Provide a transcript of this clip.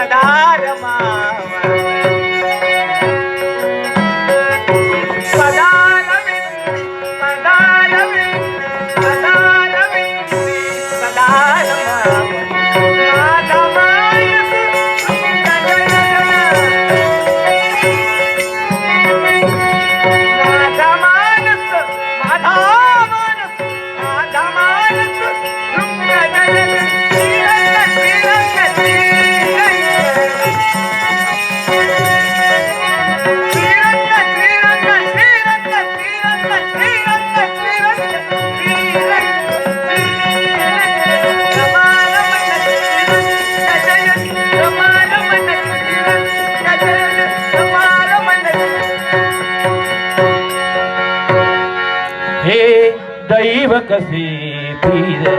Adama. हे दैव कसे फिरले